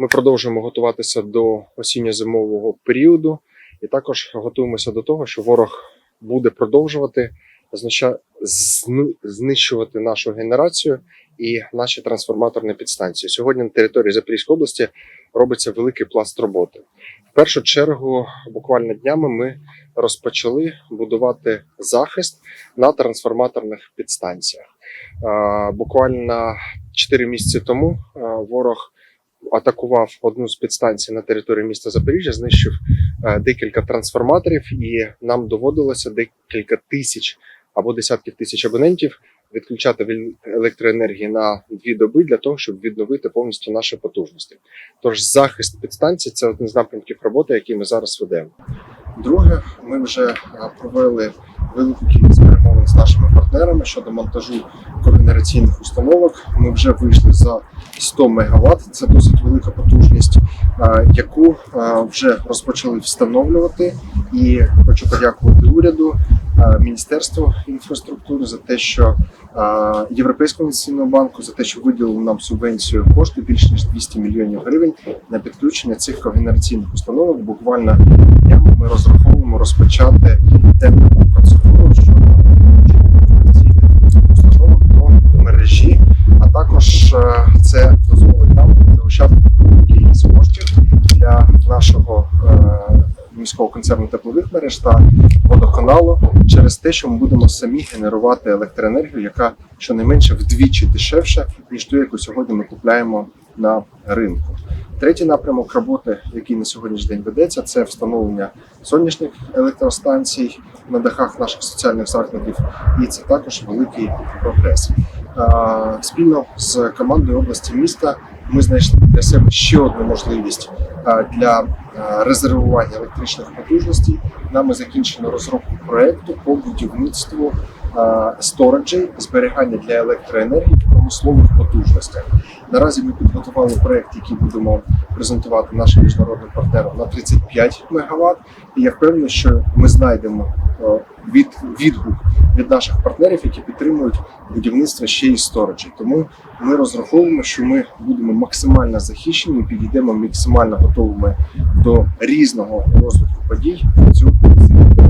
Ми продовжуємо готуватися до осінньо-зимового періоду, і також готуємося до того, що ворог буде продовжувати знищувати нашу генерацію і наші трансформаторні підстанції. Сьогодні на території Запорізької області робиться великий пласт роботи. В першу чергу, буквально днями, ми розпочали будувати захист на трансформаторних підстанціях. Буквально 4 місяці тому ворог атакував одну з підстанцій на території міста Запоріжжя, знищив е, декілька трансформаторів, і нам доводилося декілька тисяч або десятків тисяч абонентів відключати від електроенергії на дві доби для того, щоб відновити повністю наші потужності. Тож захист підстанцій це один з напрямків роботи, який ми зараз ведемо. Друге, ми вже е, провели велику кількість перемовин з нашими партнерами щодо монтажу когенераційних установок. Ми вже вийшли за 100 МВт. Це досить велика потужність, е, яку е, вже розпочали встановлювати. І хочу подякувати уряду, Міністерству інфраструктури за те, що е, Європейському інвестиційному банку за те, що виділили нам субвенцію кошти більш ніж 200 мільйонів гривень на підключення цих когенераційних установок. Буквально днями ми розраховуємо розпочати тендерну процедуру щодо когенераційних установок до мережі, а також е, це дозволить нам заощадити кількість коштів для нашого е, міського концерну теплових мереж та водоканалу через те, що ми будемо самі генерувати електроенергію, яка щонайменше вдвічі дешевша, ніж ту, яку сьогодні ми купляємо на ринку. Третій напрямок роботи, який на сьогоднішній день ведеться, це встановлення сонячних електростанцій на дахах наших соціальних закладів, і це також великий прогрес. Спільно з командою області міста ми знайшли для себе ще одну можливість для резервування електричних потужностей. Нами закінчено розробку проекту по будівництву стораджей зберігання для електроенергії промислових потужностях. Наразі ми підготували проект, який будемо презентувати нашим міжнародним партнерам на 35 МВт. І я впевнений, що ми знайдемо е, від відгук від наших партнерів, які підтримують будівництво ще й стораджі. Тому ми розраховуємо, що ми будемо максимально захищені, підійдемо максимально готовими до різного розвитку подій в цю.